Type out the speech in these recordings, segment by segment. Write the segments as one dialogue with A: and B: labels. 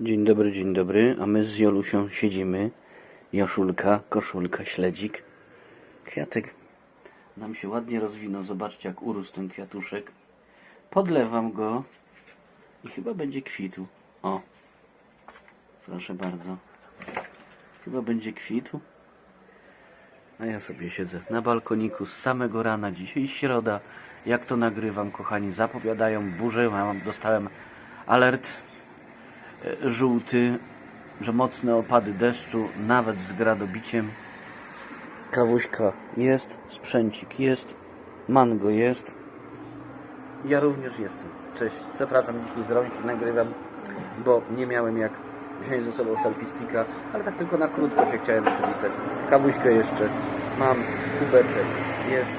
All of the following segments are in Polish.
A: Dzień dobry, dzień dobry, a my z Jolusią siedzimy. Joszulka, koszulka, śledzik. Kwiatek nam się ładnie rozwinął. Zobaczcie, jak urósł ten kwiatuszek. Podlewam go i chyba będzie kwitł. O, proszę bardzo. Chyba będzie kwitł. A ja sobie siedzę na balkoniku z samego rana. Dzisiaj środa. Jak to nagrywam, kochani? Zapowiadają burzę. Dostałem alert żółty, że mocne opady deszczu, nawet z gradobiciem. Kawuśka jest, sprzęcik jest, mango jest. Ja również jestem. Cześć. Przepraszam, dzisiaj z rąk nagrywam, bo nie miałem jak wziąć ze sobą selfie sticka, ale tak tylko na krótko się chciałem przywitać. Kawuśkę jeszcze mam, kubeczek jest,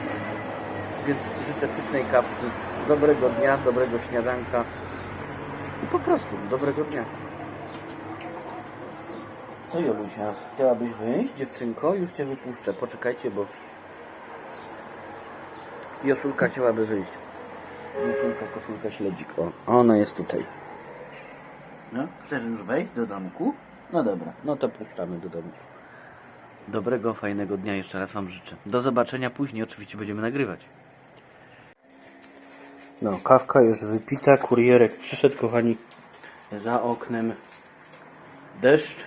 A: więc życzę pysznej kawki, dobrego dnia, dobrego śniadanka i po prostu dobrego dnia. Co Jolusia, chciałabyś wyjść, dziewczynko? Już Cię wypuszczę, poczekajcie, bo Joszulka chciałaby wyjść. Joszulka, koszulka, śledzik, o, ona jest tutaj. No, chcesz już wejść do domku? No dobra, no to puszczamy do domu. Dobrego, fajnego dnia jeszcze raz Wam życzę. Do zobaczenia później, oczywiście będziemy nagrywać. No, kawka już wypita, kurierek przyszedł, kochani, za oknem deszcz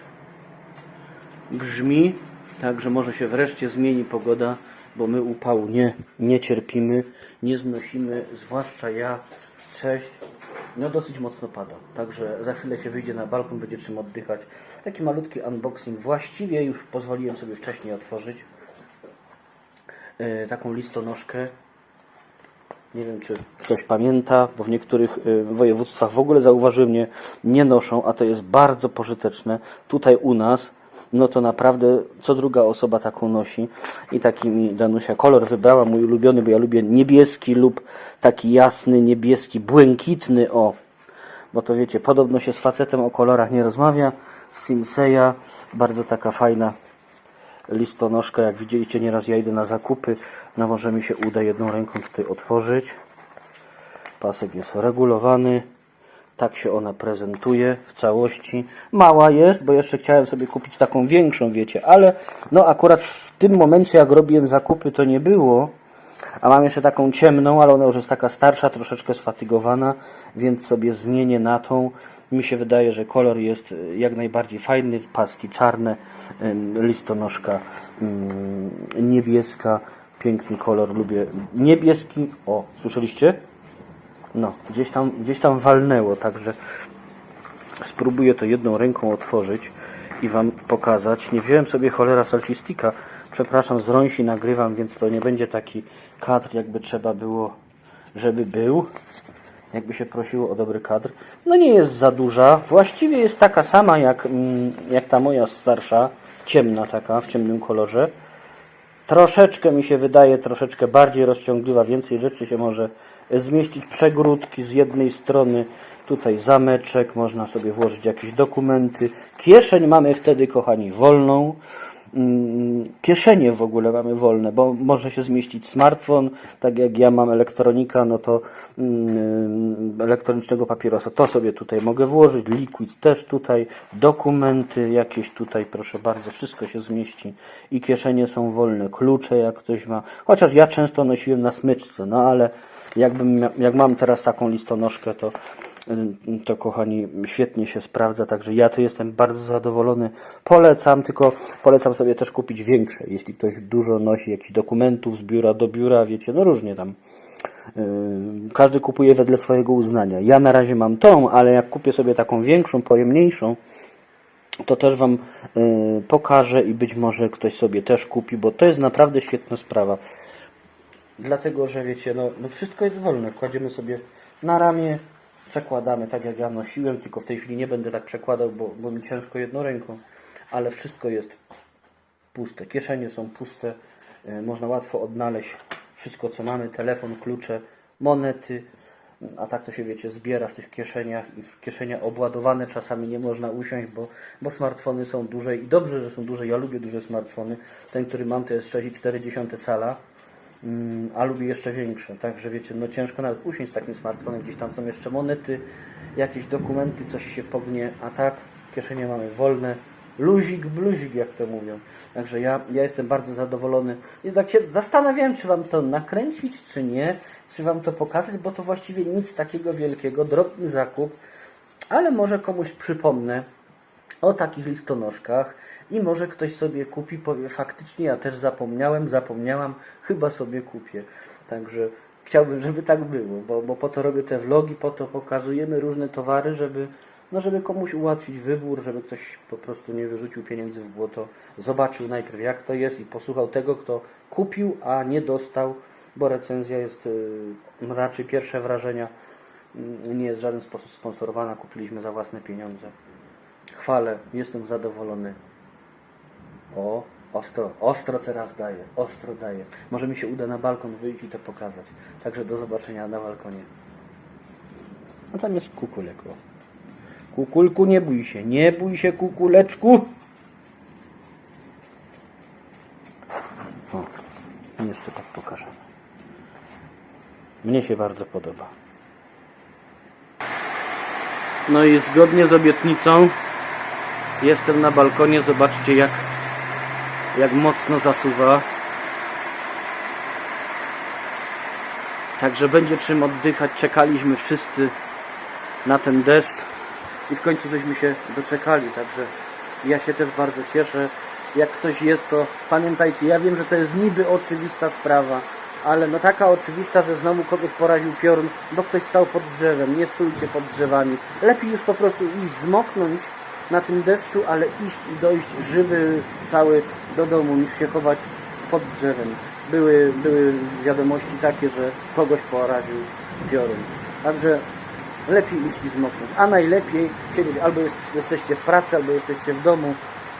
A: grzmi, także może się wreszcie zmieni pogoda, bo my upału nie, nie cierpimy, nie znosimy, zwłaszcza ja. Cześć. No dosyć mocno pada, także za chwilę się wyjdzie na balkon, będzie czym oddychać. Taki malutki unboxing, właściwie już pozwoliłem sobie wcześniej otworzyć. Yy, taką listonoszkę. Nie wiem, czy ktoś pamięta, bo w niektórych y, województwach w ogóle zauważyłem, nie, nie noszą, a to jest bardzo pożyteczne. Tutaj u nas, no to naprawdę co druga osoba taką nosi. I taki mi Danusia kolor wybrała, mój ulubiony, bo ja lubię niebieski lub taki jasny, niebieski, błękitny, o. Bo to wiecie, podobno się z facetem o kolorach nie rozmawia. Sinseya, bardzo taka fajna listonoszka, jak widzieliście nieraz ja idę na zakupy, no może mi się uda jedną ręką tutaj otworzyć. Pasek jest regulowany. Tak się ona prezentuje w całości. Mała jest, bo jeszcze chciałem sobie kupić taką większą, wiecie, ale no akurat w tym momencie jak robiłem zakupy to nie było. A mam jeszcze taką ciemną, ale ona już jest taka starsza, troszeczkę sfatygowana, więc sobie zmienię na tą. Mi się wydaje, że kolor jest y, jak najbardziej fajny. Paski czarne, ym, listonoszka ym, niebieska. Piękny kolor, lubię niebieski. O, słyszeliście? No, gdzieś tam, gdzieś tam walnęło, także spróbuję to jedną ręką otworzyć i Wam pokazać. Nie wziąłem sobie cholera selfie sticka. Przepraszam, z rąsi nagrywam, więc to nie będzie taki kadr, jakby trzeba było, żeby był. Jakby się prosiło o dobry kadr. No nie jest za duża. Właściwie jest taka sama jak, mm, jak ta moja starsza. Ciemna taka, w ciemnym kolorze. Troszeczkę mi się wydaje, troszeczkę bardziej rozciągliwa, więcej rzeczy się może zmieścić. Przegródki z jednej strony, tutaj zameczek, można sobie włożyć jakieś dokumenty. Kieszeń mamy wtedy, kochani, wolną. Mm, Kieszenie w ogóle mamy wolne, bo może się zmieścić smartfon, tak jak ja mam elektronika, no to mm, elektronicznego papierosa, to sobie tutaj mogę włożyć, liquid też tutaj, dokumenty jakieś tutaj, proszę bardzo, wszystko się zmieści. I kieszenie są wolne, klucze jak ktoś ma, chociaż ja często nosiłem na smyczce, no ale jakbym, jak mam teraz taką listonoszkę, to to kochani świetnie się sprawdza, także ja tu jestem bardzo zadowolony. Polecam, tylko polecam sobie też kupić większe, jeśli ktoś dużo nosi jakichś dokumentów z biura do biura, wiecie, no różnie tam. Yy, Każdy kupuje wedle swojego uznania. Ja na razie mam tą, ale jak kupię sobie taką większą, pojemniejszą, to też Wam yy, pokażę i być może ktoś sobie też kupi, bo to jest naprawdę świetna sprawa. Dlatego, że wiecie, no, no wszystko jest wolne. Kładziemy sobie na ramię, przekładamy tak jak ja nosiłem, tylko w tej chwili nie będę tak przekładał, bo, bo mi ciężko jedną ręką, ale wszystko jest puste. Kieszenie są puste, e, można łatwo odnaleźć wszystko co mamy, telefon, klucze, monety, a tak to się wiecie, zbiera w tych kieszeniach i w kieszenia obładowane czasami nie można usiąść, bo, bo smartfony są duże i dobrze, że są duże. Ja lubię duże smartfony. Ten, który mam, to jest 6,4 cala, a lubię jeszcze większe. Także wiecie, no ciężko nawet usiąść z takim smartfonem. Gdzieś tam są jeszcze monety jakieś dokumenty, coś się pognie, a tak, kieszenie mamy wolne, luzik, bluzik, jak to mówią. Także ja, ja jestem bardzo zadowolony. I tak się zastanawiałem, czy Wam to nakręcić, czy nie, czy Wam to pokazać, bo to właściwie nic takiego wielkiego, drobny zakup, ale może komuś przypomnę o takich listonoszkach i może ktoś sobie kupi, powie faktycznie ja też zapomniałem, zapomniałam, chyba sobie kupię. Także chciałbym, żeby tak było, bo, bo po to robię te vlogi, po to pokazujemy różne towary, żeby, no żeby komuś ułatwić wybór, żeby ktoś po prostu nie wyrzucił pieniędzy w błoto, zobaczył najpierw jak to jest i posłuchał tego, kto kupił, a nie dostał, bo recenzja jest y, raczej pierwsze wrażenia y, nie jest w żaden sposób sponsorowana, kupiliśmy za własne pieniądze. Chwalę, jestem zadowolony. O, ostro, ostro teraz daje, ostro daje. Może mi się uda na balkon wyjść i to pokazać. Także do zobaczenia na balkonie. A tam jest kukulek. O. Kukulku, nie bój się, nie bój się, kukuleczku. O, jeszcze tak pokażemy. Mnie się bardzo podoba. No i zgodnie z obietnicą jestem na balkonie. Zobaczcie jak, jak mocno zasuwa. Także będzie czym oddychać. Czekaliśmy wszyscy na ten deszcz i w końcu żeśmy się doczekali. Także ja się też bardzo cieszę. Jak ktoś jest, to pamiętajcie, ja wiem, że to jest niby oczywista sprawa, ale no taka oczywista, że znowu kogoś poraził piorun, bo ktoś stał pod drzewem. Nie stójcie pod drzewami. Lepiej już po prostu iść zmoknąć na tym deszczu, ale iść i dojść żywy cały do domu, niż się chować pod drzewem. Były, były wiadomości takie, że kogoś poraził piorun. Także lepiej iść i zmoknąć. A najlepiej siedzieć albo jest, jesteście w pracy, albo jesteście w domu,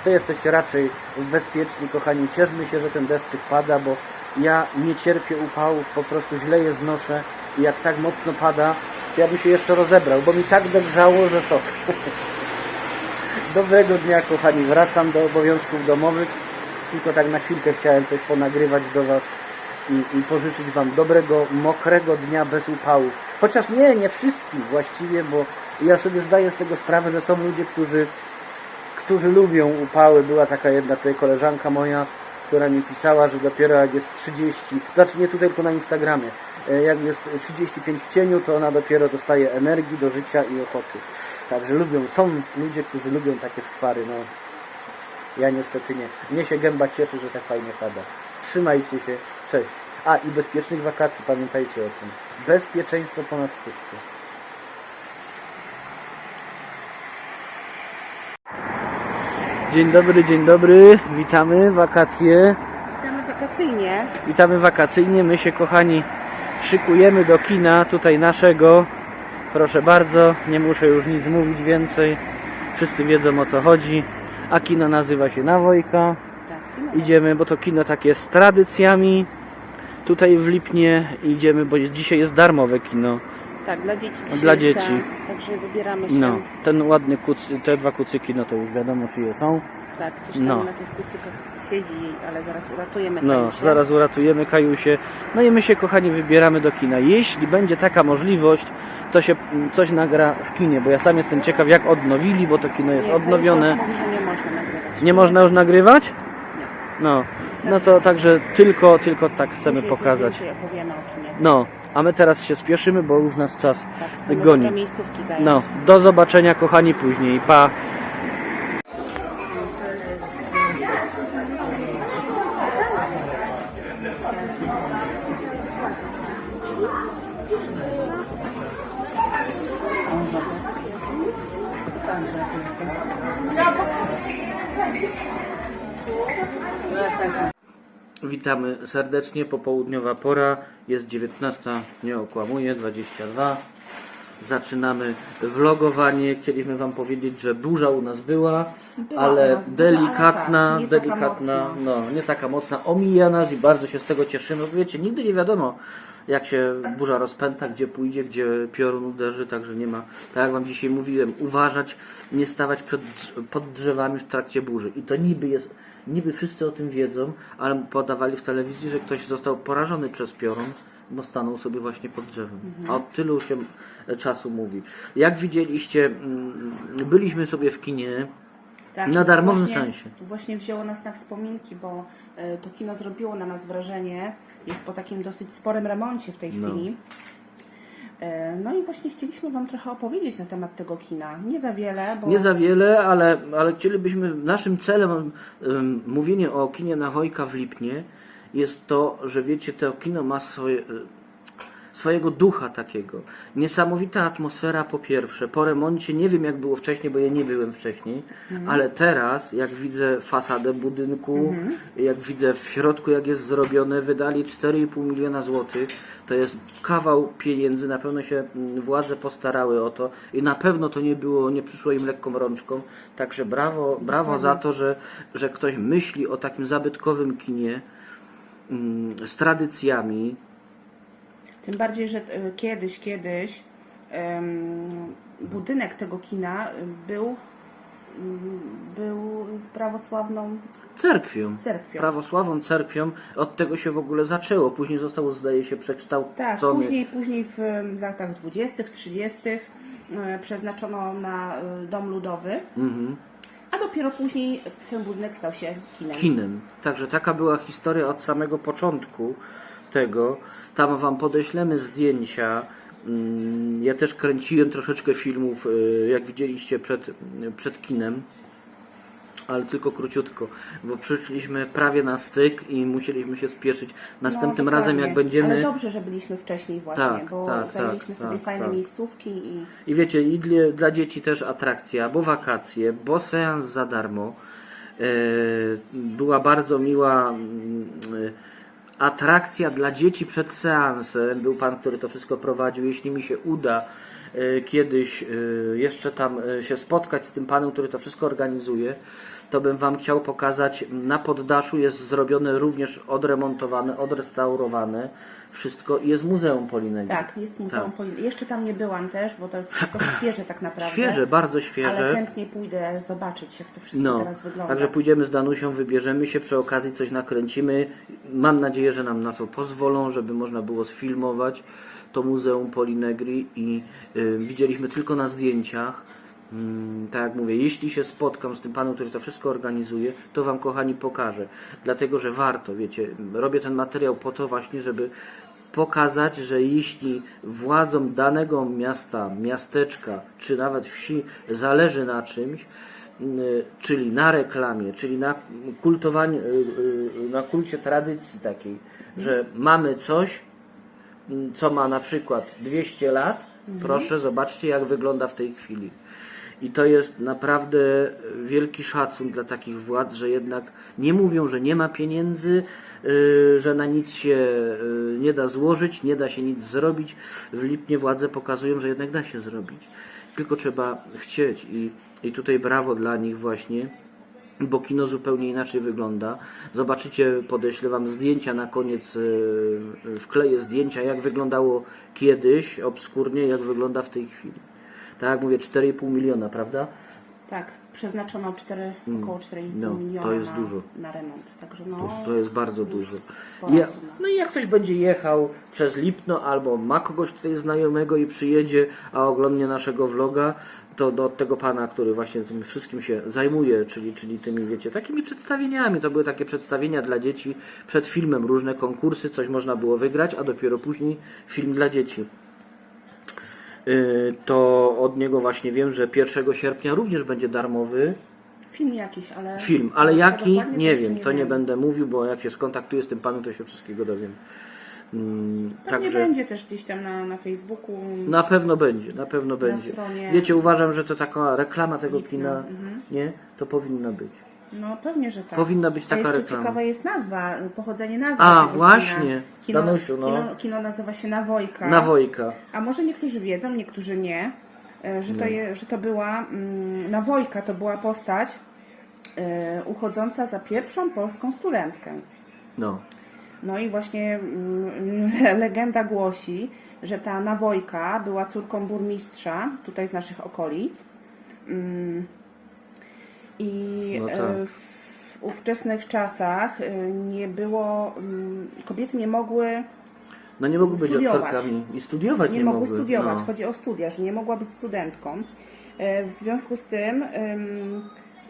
A: to jesteście raczej bezpieczni, kochani. Cieszmy się, że ten deszczyk pada, bo ja nie cierpię upałów, po prostu źle je znoszę i jak tak mocno pada, to ja bym się jeszcze rozebrał, bo mi tak dogrzało, że szok. Dobrego dnia, kochani. Wracam do obowiązków domowych. Tylko tak na chwilkę chciałem coś ponagrywać do Was i, i pożyczyć Wam dobrego, mokrego dnia bez upałów. Chociaż nie, nie wszystkich właściwie, bo ja sobie zdaję z tego sprawę, że są ludzie, którzy, którzy lubią upały. Była taka jedna tutaj koleżanka moja, która mi pisała, że dopiero jak jest 30, znaczy nie tutaj, tylko na Instagramie, jak jest 35 w cieniu, to ona dopiero dostaje energii do życia i ochoty. Także lubią, są ludzie, którzy lubią takie skwary, no. Ja niestety nie. Mnie się gęba cieszy, że tak fajnie pada. Trzymajcie się, cześć. A i bezpiecznych wakacji, pamiętajcie o tym. Bezpieczeństwo ponad wszystko. Dzień dobry, dzień dobry. Witamy, wakacje.
B: Witamy wakacyjnie.
A: Witamy wakacyjnie. My się, kochani, szykujemy do kina tutaj naszego. Proszę bardzo, nie muszę już nic mówić więcej. Wszyscy wiedzą o co chodzi. A kino nazywa się Nawojka.
B: No,
A: Idziemy, bo to kino takie z tradycjami. Tutaj w Lipnie idziemy, bo dzisiaj jest darmowe kino.
B: tak dla dzieci.
A: Dla dzieci.
B: Seans, także wybieramy się.
A: No, ten ładny kuc, te dwa kucyki, no to już wiadomo czyje są.
B: Tak, coś tam
A: No.
B: na tych kucykach siedzi, ale zaraz uratujemy
A: No,
B: Kajusia.
A: zaraz uratujemy Kajusie. No i my się, kochani, wybieramy do kina. Jeśli będzie taka możliwość, to się mm, coś nagra w kinie, bo ja sam jestem ciekaw, jak odnowili, bo to kino jest
B: Nie,
A: odnowione.
B: Kajusia już mówi, że nie można nagrywać.
A: Nie można już nagrywać? No, no to także tylko, tylko tak chcemy
B: Później
A: pokazać.
B: więcej opowiemy o kinie.
A: No, a my teraz się spieszymy, bo już nas czas
B: Tak, chcemy
A: goni.
B: miejscówki zająć.
A: No, do zobaczenia, kochani, później. Pa. Witamy serdecznie, popołudniowa pora, jest 19, nie okłamuję, 22. Zaczynamy vlogowanie. Chcieliśmy Wam powiedzieć, że burza u nas była,
B: Była
A: ale
B: nas burza,
A: delikatna,
B: ale tak,
A: delikatna, no nie taka mocna, omija nas i bardzo się z tego cieszymy. Wiecie, nigdy nie wiadomo, jak się burza rozpęta, gdzie pójdzie, gdzie piorun uderzy, także nie ma, tak jak Wam dzisiaj mówiłem, uważać, nie stawać przed, pod drzewami w trakcie burzy. I to niby jest, niby wszyscy o tym wiedzą, ale podawali w telewizji, że ktoś został porażony przez piorun, bo stanął sobie właśnie pod drzewem. A od tylu się e, czasu mówi. Jak widzieliście, mm, byliśmy sobie w kinie,
B: Tak,
A: Na darmowym
B: właśnie,
A: sensie.
B: Właśnie wzięło nas na wspominki, bo e, to kino zrobiło na nas wrażenie. Jest po takim dosyć sporym remoncie w tej
A: No.
B: chwili. E, No i właśnie chcieliśmy Wam trochę opowiedzieć na temat tego kina. Nie za wiele, bo
A: Nie za wiele, ale, ale chcielibyśmy, naszym celem um, mówienie o kinie na Wojka w Lipnie jest to, że wiecie, to kino ma swoje, swojego ducha takiego. Niesamowita atmosfera po pierwsze. Po remoncie, nie wiem jak było wcześniej, bo ja nie byłem wcześniej, ale teraz jak widzę fasadę budynku, jak widzę w środku jak jest zrobione, wydali 4,5 miliona złotych. To jest kawał pieniędzy, na pewno się mm, władze postarały o to i na pewno to nie było, nie przyszło im lekką rączką. Także brawo, brawo za to, że, że ktoś myśli o takim zabytkowym kinie mm, z tradycjami,
B: tym bardziej, że e, kiedyś, kiedyś budynek tego kina był, był prawosławną
A: cerkwią.
B: cerkwią.
A: Prawosławną cerkwią. Od tego się w ogóle zaczęło. Później został, zdaje się,
B: Tak,
A: przekształcony.
B: później, później w latach 20., 30. e, przeznaczono na e, dom ludowy,
A: Mhm.
B: a dopiero później ten budynek stał się kinem.
A: kinem. Także taka była historia od samego początku tego. Tam wam podeślemy zdjęcia. Mm, Ja też kręciłem troszeczkę filmów, y, jak widzieliście przed, przed kinem, ale tylko króciutko, bo przyszliśmy prawie na styk i musieliśmy się spieszyć. Następnym
B: No,
A: razem, jak będziemy.
B: Ale dobrze, że byliśmy wcześniej właśnie,
A: Tak,
B: bo
A: tak,
B: zajęliśmy
A: tak,
B: sobie
A: tak,
B: fajne
A: tak.
B: miejscówki i
A: I wiecie, i dla, dzieci też atrakcja, bo wakacje, bo seans za darmo. E, była bardzo miła mm, e, atrakcja dla dzieci przed seansem. Był pan, który to wszystko prowadził. Jeśli mi się uda e, kiedyś e, jeszcze tam e, się spotkać z tym panem, który to wszystko organizuje, to bym wam chciał pokazać. Na poddaszu jest zrobione również odremontowane, odrestaurowane wszystko jest Muzeum Polinezji.
B: tak, jest Muzeum
A: Tak.
B: Poli- Jeszcze tam nie byłam też, bo to wszystko świeże tak naprawdę.
A: Świeże, bardzo świeże.
B: Ale chętnie pójdę zobaczyć, jak to wszystko
A: No,
B: teraz wygląda.
A: także pójdziemy z Danusią, wybierzemy się, przy okazji coś nakręcimy. Mam nadzieję, że nam na to pozwolą, żeby można było sfilmować to Muzeum Polinegri i y, widzieliśmy tylko na zdjęciach. Mm, tak jak mówię, jeśli się spotkam z tym panem, który to wszystko organizuje, to wam kochani pokażę. Dlatego, że warto, wiecie, robię ten materiał po to właśnie, żeby pokazać, że jeśli władzom danego miasta, miasteczka, czy nawet wsi zależy na czymś, y, czyli na reklamie, czyli na kultowaniu, y, y, na kulcie tradycji takiej, że mamy coś, mm, co ma na przykład 200 lat, proszę zobaczcie jak wygląda w tej chwili. I to jest naprawdę wielki szacun dla takich władz, że jednak nie mówią, że nie ma pieniędzy, yy, że na nic się yy, nie da złożyć, nie da się nic zrobić. W Lipnie władze pokazują, że jednak da się zrobić. Tylko trzeba chcieć i, i tutaj brawo dla nich właśnie bo kino zupełnie inaczej wygląda. Zobaczycie, podeślę Wam zdjęcia na koniec, yy, wkleję zdjęcia, jak wyglądało kiedyś, obskurnie, jak wygląda w tej chwili. Tak mówię, 4,5 miliona, prawda?
B: Tak, przeznaczono 4, około 4,5
A: No,
B: miliona
A: to jest
B: na,
A: dużo.
B: na remont. Także no,
A: To, to jest bardzo dużo. Ja, no i jak ktoś będzie jechał przez Lipno albo ma kogoś tutaj znajomego i przyjedzie, a oglądnie naszego vloga, to do tego pana, który właśnie tym wszystkim się zajmuje, czyli, czyli tymi, wiecie, takimi przedstawieniami. To były takie przedstawienia dla dzieci przed filmem, różne konkursy, coś można było wygrać, a dopiero później film dla dzieci. Yy, To od niego właśnie wiem, że 1 sierpnia również będzie darmowy
B: Film jakiś, ale...
A: film, ale jaki
B: dokładnie,
A: nie
B: jeszcze
A: wiem, to nie będę mówił, bo jak się skontaktuję z tym panem, to się wszystkiego dowiem. Mm,
B: Pewnie będzie też gdzieś tam na, na Facebooku.
A: na pewno będzie, na pewno będzie.
B: stronie
A: Wiecie, uważam, że to taka reklama tego kina,
B: mhm.
A: nie? To powinna być.
B: No pewnie, że tak.
A: Powinna być
B: A
A: taka
B: jeszcze
A: reklama.
B: ciekawa jest nazwa, pochodzenie nazwy
A: A,
B: tego
A: właśnie.
B: kina. Kino,
A: Danusiu, no.
B: kino, kino nazywa się Nawojka.
A: Na Wojka.
B: A może niektórzy wiedzą, niektórzy nie, e, że to, je, że to była mm, Nawojka, to była postać e, uchodząca za pierwszą polską studentkę.
A: No.
B: No i właśnie mm, legenda głosi, że ta Nawojka była córką burmistrza tutaj z naszych okolic. Mm, I
A: No tak.
B: e, w ówczesnych czasach e, nie było, mm, kobiety nie mogły
A: No nie mogły być
B: studiować.
A: aktorkami i studiować nie,
B: nie mogły
A: mogły.
B: studiować.
A: No.
B: Chodzi o studia, że nie mogła być studentką. E, W związku z tym ym,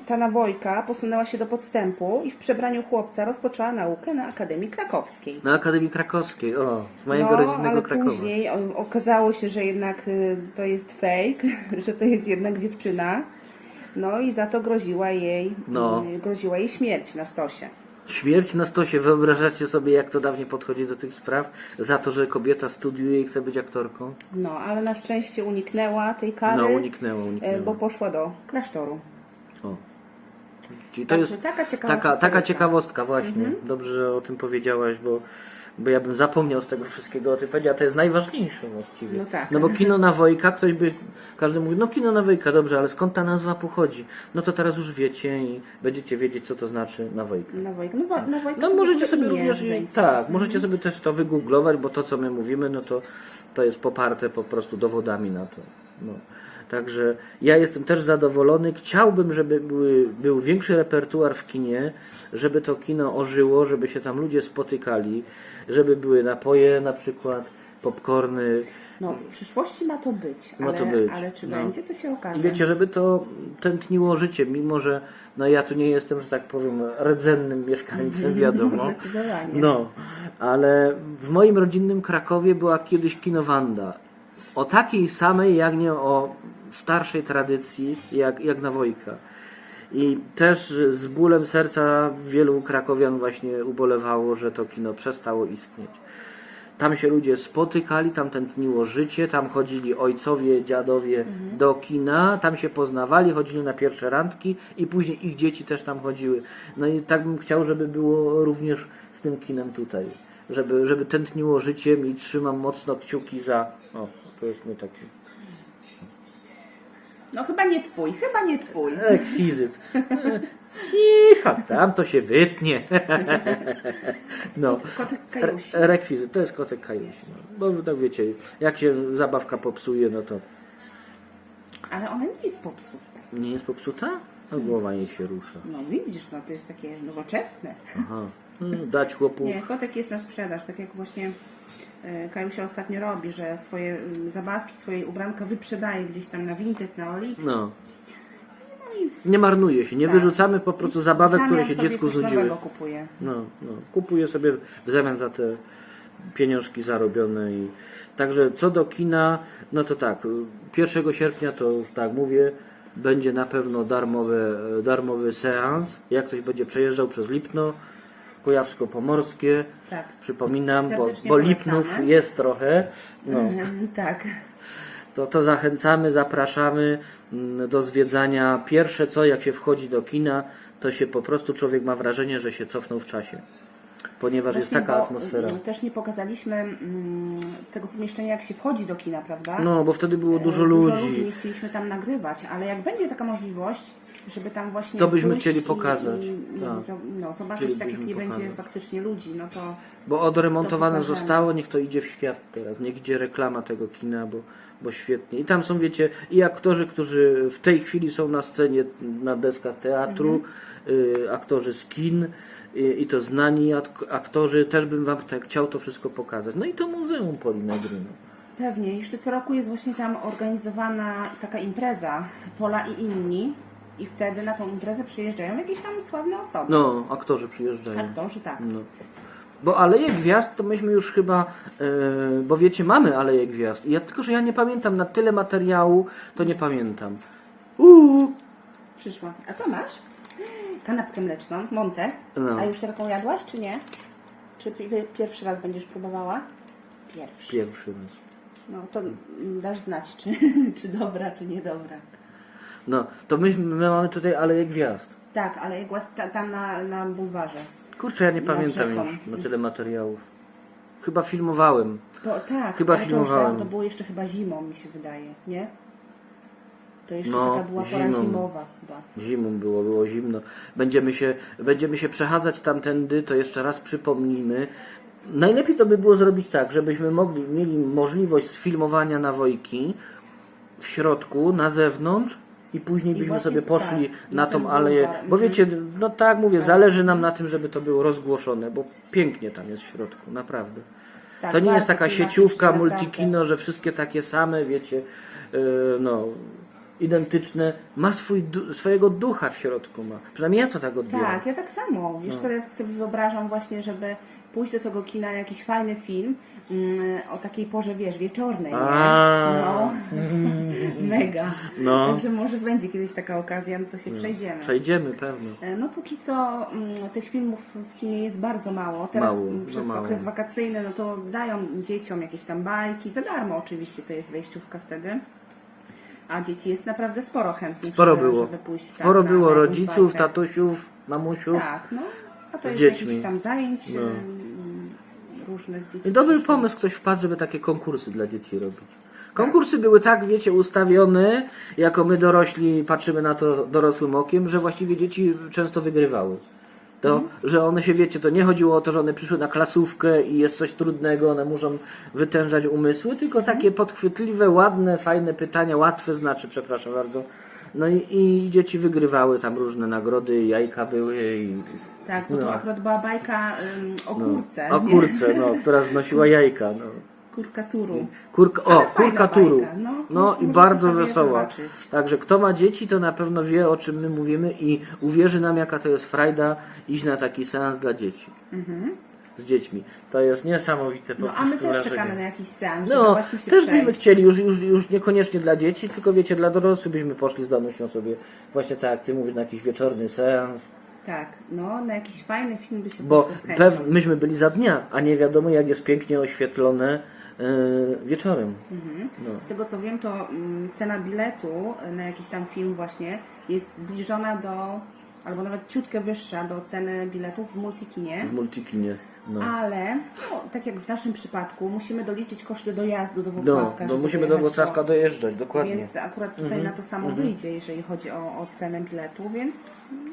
B: ta nawojka posunęła się do podstępu i w przebraniu chłopca rozpoczęła naukę na Akademii Krakowskiej.
A: Na Akademii Krakowskiej, o, z mojego
B: no,
A: rodzinnego
B: ale
A: Krakowa.
B: później okazało się, że jednak y, to jest fake, że to jest jednak dziewczyna. No i za to groziła jej,
A: No.
B: y, groziła jej śmierć na stosie.
A: Śmierć na stosie, wyobrażacie sobie jak to dawniej podchodzi do tych spraw? Za to, że kobieta studiuje i chce być aktorką?
B: No, ale na szczęście uniknęła tej kary,
A: No uniknęła,
B: y,
A: uniknęła.
B: bo poszła do klasztoru.
A: O. Czyli to
B: Także
A: jest
B: taka ciekawa
A: taka, taka ciekawostka właśnie. Dobrze, że o tym powiedziałaś, bo, bo ja bym zapomniał z tego wszystkiego o tym powiedzieć, a to jest najważniejsze właściwie.
B: No tak.
A: No bo kino na Wojka, ktoś by, każdy mówi, no kino na Wojka, dobrze, ale skąd ta nazwa pochodzi? No to teraz już wiecie i będziecie wiedzieć, co to znaczy na Wojka.
B: Nawojka. No, wo- nawojka
A: No
B: to w
A: możecie sobie również, i- tak, możecie sobie też to wygooglować, bo to co my mówimy, no to, to jest poparte po prostu dowodami na to. No. Także ja jestem też zadowolony. Chciałbym, żeby były, był większy repertuar w kinie, żeby to kino ożyło, żeby się tam ludzie spotykali, żeby były napoje na przykład, popcorny.
B: No, w przyszłości ma to być,
A: Ma
B: ale,
A: to być,
B: ale czy
A: no.
B: będzie, to się okaże.
A: I wiecie, żeby to tętniło życie, mimo że no ja tu nie jestem, że tak powiem, rdzennym mieszkańcem, wiadomo.
B: Zdecydowanie.
A: No, ale w moim rodzinnym Krakowie była kiedyś kinowanda. O takiej samej, jak nie o starszej tradycji, jak, jak na Wojka. I też z bólem serca wielu krakowian właśnie ubolewało, że to kino przestało istnieć. Tam się ludzie spotykali, tam tętniło życie, tam chodzili ojcowie, dziadowie do kina, tam się poznawali, chodzili na pierwsze randki i później ich dzieci też tam chodziły. No i tak bym chciał, żeby było również z tym kinem tutaj. Żeby, żeby tętniło życiem i trzymam mocno kciuki za... O, to jest mój taki
B: No chyba nie twój, chyba nie twój.
A: rekwizyt. Cicho, tam to się wytnie. No.
B: Kotek
A: Re-
B: Kajusi.
A: Rekwizyt, to jest kotek Kajusi. No. Bo tak wiecie, jak się zabawka popsuje, no to
B: Ale ona nie jest popsuta.
A: nie jest popsuta? No głowa jej się rusza.
B: No widzisz, no to jest takie nowoczesne.
A: Aha. No, dać chłopu.
B: Nie, kotek jest na sprzedaż, tak jak właśnie e, Kajusia ostatnio robi, że swoje mm, zabawki, swoje ubranka wyprzedaje gdzieś tam na Vinted, na Olix.
A: No. Nie marnuje się, nie
B: Tak.
A: wyrzucamy po prostu zabawek, które się dziecku
B: nowego kupuje.
A: No, no. Kupuję sobie w zamian za te pieniążki zarobione i także co do kina, no to tak, 1 sierpnia to już tak mówię, będzie na pewno darmowy, darmowy seans. Jak ktoś będzie przejeżdżał przez Lipno, Kujawsko-Pomorskie,
B: Tak.
A: przypominam, bo, bo. Lipnów jest trochę, no,
B: tak.
A: to, to zachęcamy, zapraszamy mm, do zwiedzania. Pierwsze co, jak się wchodzi do kina, to się po prostu człowiek ma wrażenie, że się cofnął w czasie. Ponieważ jest
B: Właśnie,
A: taka
B: bo,
A: atmosfera.
B: mm, Też nie pokazaliśmy mm, tego pomieszczenia, jak się wchodzi do kina, prawda?
A: No, bo wtedy było dużo
B: E,
A: ludzi.
B: Dużo ludzi, nie chcieliśmy tam nagrywać, ale jak będzie taka możliwość, żeby tam właśnie
A: To byśmy chcieli pokazać.
B: I,
A: Tak.
B: no, zobaczyć tak jak nie będzie
A: pokazać.
B: faktycznie ludzi, no to
A: Bo odremontowane zostało, niech to idzie w świat teraz. Niech idzie reklama tego kina, bo, bo świetnie. I tam są, wiecie, i aktorzy, którzy w tej chwili są na scenie, na deskach teatru,
B: Mhm.
A: y, aktorzy z kin, y, i to znani ak- aktorzy. Też bym wam tak chciał to wszystko pokazać. No i to Muzeum Polina Gryno.
B: pewnie. Jeszcze co roku jest właśnie tam organizowana taka impreza Pola i inni i wtedy na tą imprezę przyjeżdżają jakieś tam sławne osoby.
A: No, aktorzy przyjeżdżają.
B: Aktorzy, tak.
A: No. Bo Aleje Gwiazd to myśmy już chyba, e, bo wiecie, mamy Aleje Gwiazd. I ja, tylko, że ja nie pamiętam, na tyle materiału to nie pamiętam. Uuu.
B: Przyszła. A co masz? Kanapkę mleczną, Monte.
A: No.
B: A już taką jadłaś, czy nie? Czy pi- pierwszy raz będziesz próbowała? Pierwszy.
A: Pierwszy raz.
B: No to mm, dasz znać, czy, czy dobra, czy niedobra.
A: No, to my, my mamy tutaj Aleje Gwiazd.
B: Tak, ale jak ta, tam na, na bulwarze.
A: Kurczę, ja nie
B: Nad
A: pamiętam
B: rzeką.
A: już na tyle materiałów. Chyba filmowałem.
B: To, tak,
A: Chyba
B: ale to, już
A: filmowałem.
B: to było jeszcze chyba zimą, mi się wydaje, nie? To jeszcze
A: No,
B: taka była pora
A: zimą.
B: zimowa chyba.
A: Zimą było, było zimno. Będziemy się, będziemy się przechadzać tamtędy, to jeszcze raz przypomnijmy. Najlepiej to by było zrobić tak, żebyśmy mogli, mieli możliwość sfilmowania nawojki w środku, na zewnątrz i później byśmy
B: właśnie
A: sobie poszli
B: tak,
A: na
B: na
A: tą aleję.
B: bulwar,
A: Bo
B: mhm.
A: wiecie, no tak mówię, zależy nam na tym, żeby to było rozgłoszone, bo pięknie tam jest w środku, naprawdę.
B: Tak,
A: to nie jest
B: bardzo
A: taka
B: klimatyczne,
A: sieciówka,
B: naprawdę.
A: multikino, że wszystkie takie same, wiecie, yy, no, identyczne. Ma swój, swojego ducha w środku. Ma. Przynajmniej ja to tak odbieram.
B: Tak, ja tak samo. Wiesz co, ja sobie wyobrażam właśnie, żeby pójść do tego kina na jakiś fajny film mm, o takiej porze, wiesz, wieczornej. No, mega.
A: No.
B: Także może będzie kiedyś taka okazja, no to się przejdziemy.
A: Przejdziemy pewnie.
B: E, No póki co mm, tych filmów w kinie jest bardzo mało. Teraz
A: Mało,
B: mm,
A: no
B: przez
A: mało.
B: okres wakacyjny, no to dają dzieciom jakieś tam bajki, za darmo oczywiście to jest wejściówka wtedy. A dzieci jest naprawdę sporo chętnych,
A: Sporo
B: żeby,
A: było.
B: żeby pójść tak,
A: Sporo
B: na-
A: było
B: na jakąś
A: rodziców, tatusiów, mamusiów.
B: Tak, no. A to
A: z
B: jest
A: dziećmi.
B: jakichś tam zajęć
A: No.
B: ym, różnych dzieci.
A: I dobry pomysł ktoś wpadł, żeby takie konkursy dla dzieci robić. Konkursy były tak, wiecie, ustawione, jako my dorośli patrzymy na to dorosłym okiem, że właściwie dzieci często wygrywały. To,
B: Mhm.
A: że one się, wiecie, to nie chodziło o to, że one przyszły na klasówkę i jest coś trudnego, one muszą wytężać umysły, tylko
B: Mhm.
A: takie podchwytliwe, ładne, fajne pytania, łatwe znaczy, przepraszam bardzo. No i, i dzieci wygrywały tam różne nagrody, jajka były i
B: Tak, bo to
A: No.
B: akurat była bajka o kurce.
A: o
B: nie?
A: kurce, no, która znosiła jajka. No.
B: Kurka turu.
A: Kurka,
B: Ale
A: o,
B: fajna
A: kurka turu.
B: bajka, no.
A: No i
B: możecie
A: bardzo
B: sobie
A: wesoła.
B: zobaczyć.
A: Także kto ma dzieci, to na pewno wie o czym my mówimy i uwierzy nam, jaka to jest frajda iść na taki seans dla dzieci. Z dziećmi. To jest niesamowite po
B: Mhm. No a my
A: prostu
B: też
A: wrażenie.
B: czekamy na jakiś seans, żeby
A: No,
B: właśnie się
A: też
B: przejść.
A: byśmy chcieli, już, już, już niekoniecznie dla dzieci, tylko wiecie, dla dorosłych byśmy poszli z Danusią sobie, właśnie tak jak ty mówisz, na jakiś wieczorny seans,
B: Tak, no na jakiś fajny film by się
A: bo
B: poszło z chęcią.
A: pew, myśmy byli za dnia, a nie wiadomo jak jest pięknie oświetlone yy, wieczorem. No.
B: Z tego co wiem, to mm, cena biletu na jakiś tam film właśnie jest zbliżona do, albo nawet ciutkę wyższa do ceny biletów w multikinie.
A: W multikinie. No.
B: Ale, no, tak jak w naszym przypadku, musimy doliczyć koszty dojazdu do
A: No,
B: Wrocławka.
A: no
B: żeby
A: musimy do
B: dojechać
A: Wrocławka dojeżdżać, dokładnie.
B: Więc akurat tutaj
A: Mhm.
B: na to samo wyjdzie, jeżeli chodzi o, o cenę biletu, więc mm,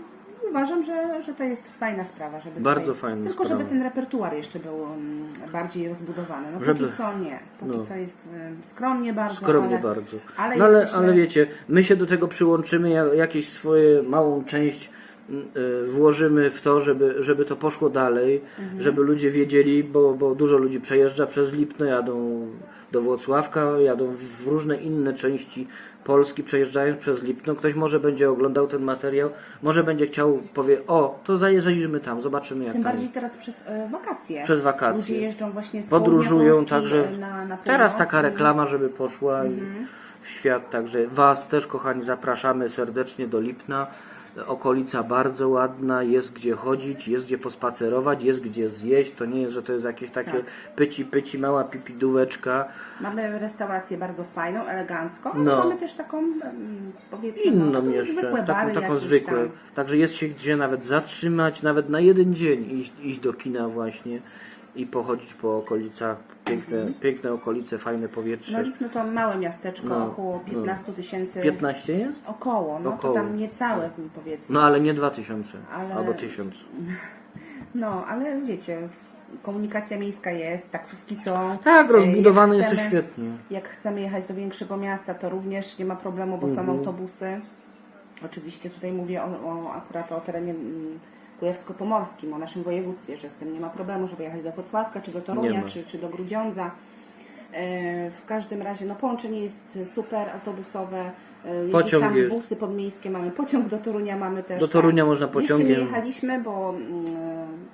B: uważam, że, że to jest fajna sprawa. Żeby
A: Bardzo
B: tutaj,
A: fajna
B: Tylko
A: sprawa.
B: żeby ten repertuar jeszcze był mm, bardziej rozbudowany. No
A: Żeby-
B: póki co nie. Póki
A: no.
B: co jest skromnie bardzo.
A: Skromnie
B: ale,
A: bardzo.
B: Ale,
A: no ale,
B: jesteśmy,
A: ale wiecie, my się do tego przyłączymy, ja- jakieś swoje małą część mm, y, włożymy w to, żeby, żeby to poszło dalej,
B: Mhm.
A: żeby ludzie wiedzieli, bo, bo dużo ludzi przejeżdża przez Lipno, jadą do Włocławka, jadą w różne inne części Polski, przejeżdżając przez Lipno. Ktoś może będzie oglądał ten materiał, może będzie chciał, powie, o, to zajrzyjmy tam, zobaczymy jak
B: Tym
A: tam
B: bardziej teraz przez e, wakacje.
A: Przez wakacje.
B: Ludzie jeżdżą właśnie z
A: Podróżują,
B: Polski,
A: także
B: e, na, na
A: teraz
B: północ
A: taka
B: i-
A: reklama, żeby poszła
B: Mhm.
A: i w świat, także Was też kochani zapraszamy serdecznie do Lipna. Okolica bardzo ładna, jest gdzie chodzić, jest gdzie pospacerować, jest gdzie zjeść. To nie jest, że to jest jakieś takie
B: Tak.
A: pyci pyci, mała pipidóweczka.
B: Mamy restaurację bardzo fajną, elegancką, ale
A: No.
B: mamy też taką, mm, powiedzmy,
A: Inną
B: no,
A: jeszcze,
B: zwykłe
A: taką, taką zwykłą. Także jest się gdzie nawet zatrzymać, nawet na jeden dzień iść, iść do kina właśnie i pochodzić po okolicach. Piękne, piękne okolice, fajne powietrze.
B: No Lipno to małe miasteczko,
A: No,
B: około 15 tysięcy.
A: 15 jest?
B: Około, no
A: Około.
B: to tam niecałe powiedzmy.
A: No ale nie 2000
B: Ale-
A: albo 1000.
B: No, ale wiecie, komunikacja miejska jest, taksówki są.
A: Tak,
B: E,
A: rozbudowane jest to świetnie.
B: Jak chcemy jechać do większego miasta, to również nie ma problemu, bo
A: Mhm.
B: są autobusy. Oczywiście tutaj mówię o, o, akurat o terenie mm, kujawsko-pomorskim, o naszym województwie, że z tym nie ma problemu, żeby jechać do Wrocławka, czy do Torunia, czy, czy do Grudziądza. E, W każdym razie no, połączenie jest super, autobusowe. e,
A: Pociąg
B: tam
A: jest.
B: busy podmiejskie mamy, pociąg do Torunia mamy też.
A: Do Torunia
B: tak.
A: można
B: Jeszcze nie
A: pociągiem.
B: jechaliśmy, bo mm,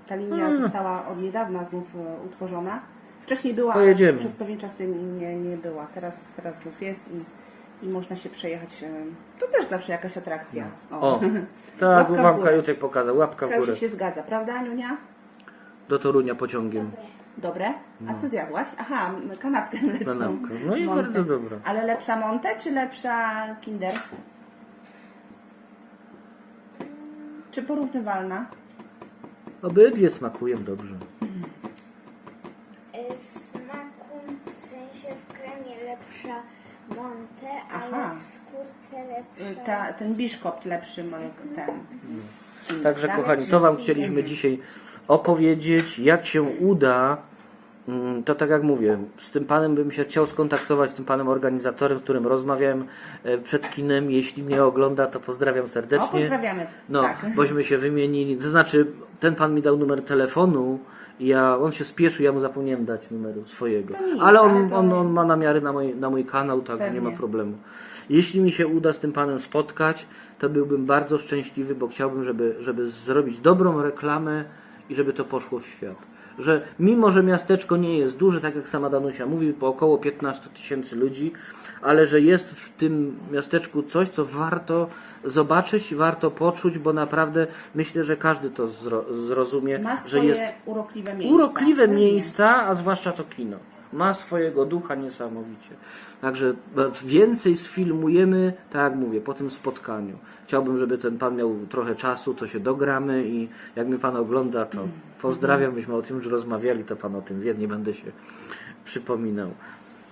B: ta linia została od niedawna znów e, utworzona. Wcześniej była, ale przez pewien czas nie, nie była. Teraz, teraz znów jest i, i można się przejechać. e, To też zawsze jakaś atrakcja.
A: O, tak,
B: Łapka
A: wam. Kajutek pokazał, łapka w górę.
B: Kausi się zgadza, prawda Aniunia?
A: Do Torunia pociągiem.
B: Dobre. A co zjadłaś? Aha, kanapkę mleczną.
A: Kanapkę. No i
B: Monte.
A: bardzo dobra.
B: Ale lepsza Monte czy lepsza Kinder? Czy porównywalna?
A: Obydwie smakują dobrze.
C: Y, W smaku, w sensie w kremie lepsza Monte,
B: Aha.
C: ale w skórce
B: Y. Ta, ten biszkopt lepszy moje ten. Kinder,
A: Także
B: tak?
A: kochani, to Wam chcieliśmy dzisiaj opowiedzieć, jak się uda. mm, To tak jak mówię, z tym panem bym się chciał skontaktować, z tym panem organizatorem, z którym rozmawiałem e, przed kinem. Jeśli mnie ogląda, to pozdrawiam serdecznie.
B: O, pozdrawiamy.
A: No,
B: tak.
A: bośmy się wymienili. To znaczy, ten pan mi dał numer telefonu ja, on się spieszył, ja mu zapomniałem dać numeru swojego.
B: Nic,
A: ale on,
B: ale to-
A: on, on ma namiary na mój, na mój kanał, tak nie ma
B: Pewnie.
A: problemu. Jeśli mi się uda z tym panem spotkać, to byłbym bardzo szczęśliwy, bo chciałbym, żeby, żeby zrobić dobrą reklamę i żeby to poszło w świat. Że mimo, że miasteczko nie jest duże, tak jak sama Danusia mówi, po około 15 tysięcy ludzi, ale że jest w tym miasteczku coś, co warto zobaczyć, warto poczuć, bo naprawdę myślę, że każdy to zro- zrozumie,
B: Ma
A: że
B: swoje
A: jest
B: urokliwe miejsca.
A: urokliwe miejsca, a zwłaszcza to kino. Ma swojego ducha niesamowicie. Także więcej sfilmujemy, tak jak mówię, po tym spotkaniu. Chciałbym, żeby ten pan miał trochę czasu, to się dogramy i jak mnie pan ogląda, to pozdrawiam. Myśmy o tym już rozmawiali, to pan o tym wie, nie będę się przypominał.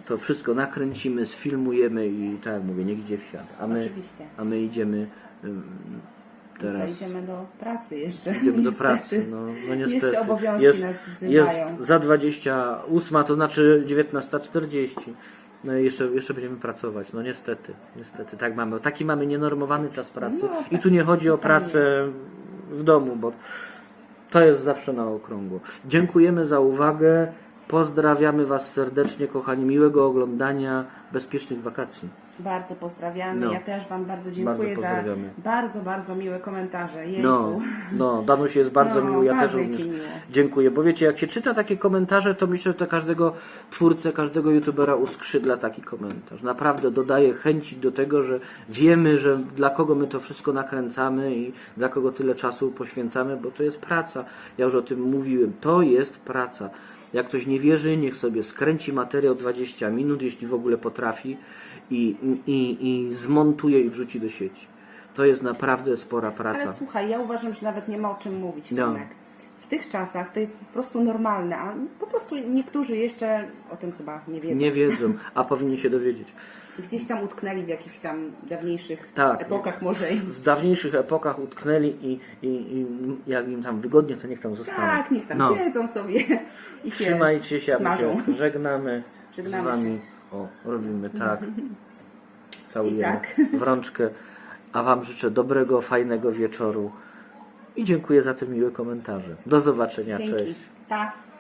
A: To wszystko nakręcimy, sfilmujemy i tak jak mówię, niech idzie w świat. A my,
B: Oczywiście.
A: a my idziemy teraz.
B: Co, idziemy do pracy jeszcze.
A: Idziemy do
B: niestety.
A: pracy. No, no niestety.
B: Jeszcze obowiązki
A: jest,
B: nas wzywają.
A: Jest za 28, to znaczy 19.40. No i jeszcze, jeszcze będziemy pracować. No niestety, niestety tak mamy. Taki mamy nienormowany czas pracy.
B: No,
A: I
B: tak
A: tu nie chodzi o pracę w domu, bo to jest zawsze na okrągło. Dziękujemy za uwagę. Pozdrawiamy Was serdecznie, kochani. Miłego oglądania, bezpiecznych wakacji.
B: Bardzo pozdrawiamy.
A: No.
B: Ja też Wam bardzo dziękuję
A: Bardzo
B: za bardzo, bardzo miłe komentarze. Jejku.
A: No, no, Danuś jest bardzo
B: No,
A: miły, ja
B: bardzo
A: też również dziękuję, bo wiecie, jak się czyta takie komentarze, to myślę, że to każdego twórcę, każdego youtubera uskrzydla taki komentarz. Naprawdę dodaje chęci do tego, że wiemy, że dla kogo my to wszystko nakręcamy i dla kogo tyle czasu poświęcamy, bo to jest praca. Ja już o tym mówiłem, to jest praca. Jak ktoś nie wierzy, niech sobie skręci materiał 20 minut, jeśli w ogóle potrafi i, i, i zmontuje i wrzuci do sieci. To jest naprawdę spora praca.
B: Ale słuchaj, ja uważam, że nawet nie ma o czym mówić,
A: No.
B: Tomek. W tych czasach to jest po prostu normalne, a po prostu niektórzy jeszcze o tym chyba nie wiedzą.
A: Nie wiedzą, a powinni się dowiedzieć.
B: Gdzieś tam utknęli w jakichś tam dawniejszych
A: Tak.
B: epokach może. i-
A: W dawniejszych epokach utknęli i, i, i jak im tam wygodnie, to niech tam zostaną.
B: Tak, niech tam
A: No.
B: siedzą sobie i się
A: Trzymajcie się,
B: smażą.
A: się żegnamy,
B: Żegnamy
A: z wami. O, robimy tak.
B: I
A: Całujemy
B: tak.
A: w rączkę. A wam życzę dobrego, fajnego wieczoru. I dziękuję za te miłe komentarze. Do zobaczenia.
B: Dzięki.
A: Cześć.
B: Pa.